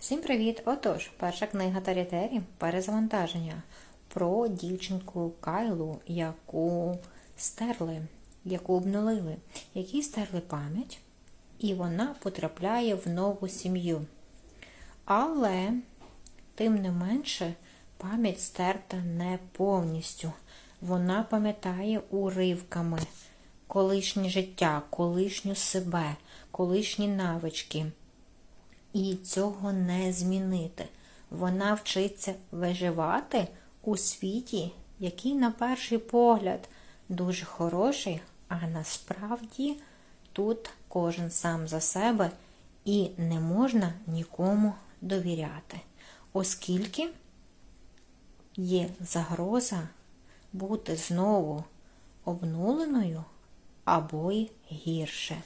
Всім привіт! Отож, перша книга Тарітері Перезавантаження про дівчинку Кайлу, яку стерли, яку обнулили, якій стерли пам'ять, і вона потрапляє в нову сім'ю. Але, тим не менше, пам'ять стерта не повністю. Вона пам'ятає уривками колишнє життя, колишню себе, колишні навички. І цього не змінити. Вона вчиться виживати у світі, який, на перший погляд, дуже хороший, а насправді тут кожен сам за себе і не можна нікому довіряти, оскільки є загроза бути знову обнуленою або й гірше.